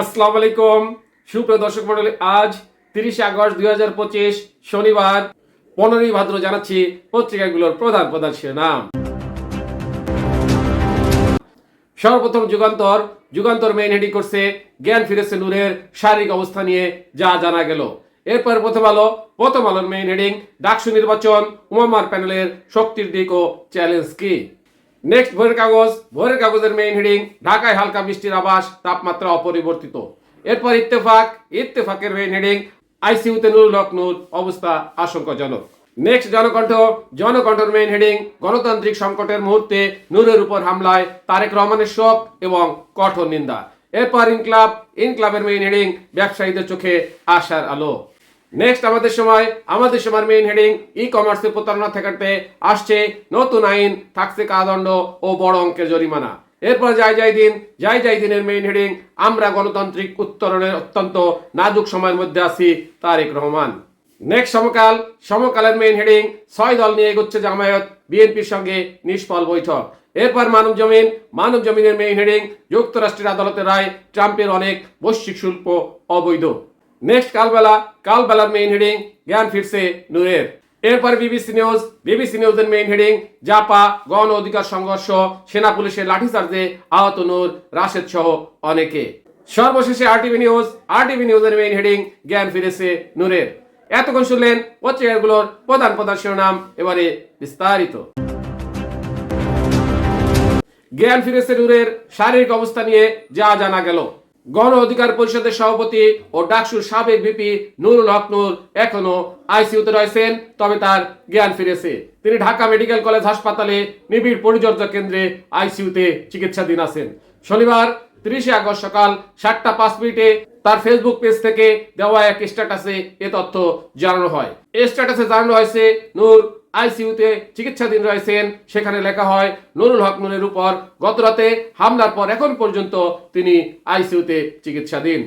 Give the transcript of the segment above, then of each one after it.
আসসালামু আলাইকুম। সুপ্রিয় দর্শক মন্ডলী আজ তিরিশে আগস্ট দুই হাজার পঁচিশ, শনিবার। পনেরোই ভাদ্র জানাচ্ছি পত্রিকাগুলোর প্রধান প্রধান শিরোনাম। সর্বপ্রথম যুগান্তর। যুগান্তর মেইন হেডিং করছে, জ্ঞান ফিরেছে নূরের শারীরিক অবস্থা নিয়ে যা জানা গেল। এরপর প্রথম আলো, প্রথম আলোর মেইন হেডিং ডাকসু নির্বাচন, উমামার প্যানেলের শক্তির দিক ও চ্যালেঞ্জ কি? নেক্সট ভোরের কাগজ, ভোরের কাগজের মেইন হেডিং ঢাকায় হালকা বৃষ্টির আবাস তাপমাত্রা অপরিবর্তিত। এরপর ইত্তেফাক, ইত্তেফাকের মেইন হেডিং আইসিইউতে নুরুল হক নূর, অবস্থা আশঙ্কাজনক। নেক্সট জনকণ্ঠ, জনকণ্ঠের মেইন হেডিং গণতান্ত্রিক সংকটের মুহূর্তে নূরের উপর হামলায় তারেক রহমানের শোক এবং কঠোর নিন্দা। এরপর ইনক্লাব, ইনক্লাবের মেইন হেডিং ব্যবসায়ীদের চোখে আশার আলো। নেক্সট আমাদের সময়, আমাদের সময়ের মেইন হেডিং ই কমার্সে প্রতারণা ঠেকাতে আসছে নতুন আইন, থাকছে কাদণ্ড ও বড় অঙ্কের জরিমানা। এরপর যাই যাই দিন, যাই যাই দিনের মেইন হেডিং আমরা গণতান্ত্রিক উত্তরণের অত্যন্ত নাজুক সময়ের মধ্যে আছি, তারেক রহমান। নেক্সট সমকাল, সমকালের মেইন হেডিং ছয় দল নিয়ে এগোচ্ছে জামায়াত, বিএনপির সঙ্গে নিষ্ফল বৈঠক। এরপর মানব জমিন, মানব জমিনের মেইন হেডিং যুক্তরাষ্ট্রের আদালতের রায়, ট্রাম্পের অনেক বৈশ্বিক শুল্ক অবৈধ। নেক্সট কালবেলা কালবেলার মেইন হেডিং জ্ঞান ফিরছে নূরের এরপর বিবিসি নিউজ বিবিসি নিউজের মেইন হেডিং জাপা গণ অধিকার সংঘর্ষ সেনা পুলিশের লাঠিচার্জে আহত নূর রাশেদ সহ অনেকে। সর্বশেষে আরটিভি নিউজ আরটিভি নিউজের মেইন হেডিং জ্ঞান ফিরেছে নূরের এতক্ষণ শুনলেন পত্রিকাগুলোর প্রধান প্রধান শিরোনাম, এবারে বিস্তারিত। জ্ঞান ফিরেছে নূরের শারীরিক অবস্থা নিয়ে যা জানা গেল। গণ অধিকার পরিষদের সভাপতি ও ডাকসুর সাবেক বিপি নুরুল হক নূর এখনও আইসিইউতে রয়েছেন, তবে তার জ্ঞান ফিরেছে। তিনি ঢাকা মেডিকেল কলেজ হাসপাতালে নিবিড় পরিচর্যা কেন্দ্রে আইসিইউতে চিকিৎসাধীন আছেন। শনিবার তিরিশে আগস্ট সকাল সাতটা পাঁচ মিনিটে তার ফেসবুক পেজ থেকে দেওয়া এক স্ট্যাটাসে এ তথ্য জানানো হয়। এ স্ট্যাটাসে জানানো হয়েছে, নূর আইসিইউতে চিকিৎসাধীন রয়েছেন। সেখানে লেখা হয়, নুরুল হক নুরের উপর গতরাতে হামলার পর এখন পর্যন্ত তিনি আইসিইউতে চিকিৎসাধীন।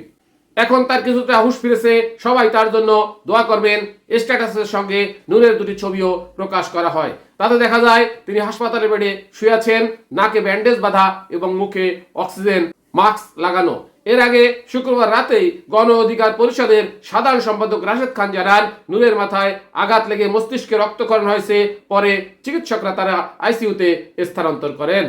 এখন তার কিছুটা হুঁশ ফিরেছে, সবাই তার জন্য দোয়া করবেন। স্ট্যাটাসের সঙ্গে নূরের দুটি ছবিও প্রকাশ করা হয়। তাতে দেখা যায়, তিনি হাসপাতালে বেডে শুয়ে আছেন, নাকে ব্যান্ডেজ বাঁধা এবং মুখে অক্সিজেন মাস্ক লাগানো। এর আগে শুক্রবার রাতেই গণ অধিকার পরিষদের সাধারণ সম্পাদক রাশেদ খান জানান, নূরের মাথায় আঘাত লেগে মস্তিষ্কে রক্তক্ষরণ হয়েছে, পরে চিকিৎসকরা তারা আইসিইউতে স্থানান্তর করেন।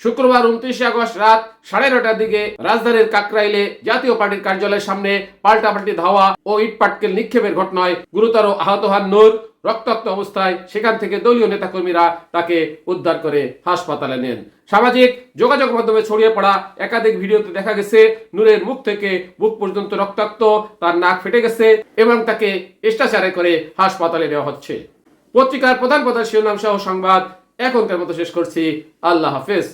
শুক্রবার উনত্রিশে আগস্ট রাত সাড়ে নটার দিকে রাজধানীর কাকরাইলে জাতীয় পার্টির কার্যালয়ের সামনে পাল্টাপাল্টি ধাওয়া ও ইটপাটকেল নিক্ষেপের ঘটনায় গুরুতর আহত হন নূর। রক্তাক্ত অবস্থায় সেখান থেকে দলীয় নেতাকর্মীরা তাকে উদ্ধার করে হাসপাতালে নেন। সামাজিক যোগাযোগ মাধ্যমে ছড়িয়ে পড়া একাধিক ভিডিওতে দেখা গেছে, নূরের মুখ থেকে বুক পর্যন্ত রক্তাক্ত, তার নাক ফেটে গেছে এবং তাকে স্টাচারে করে হাসপাতালে নেওয়া হচ্ছে। পত্রিকার প্রধান প্রধান শিরোনাম সহ সংবাদ এখনকার মতো শেষ করছি। আল্লাহ হাফেজ।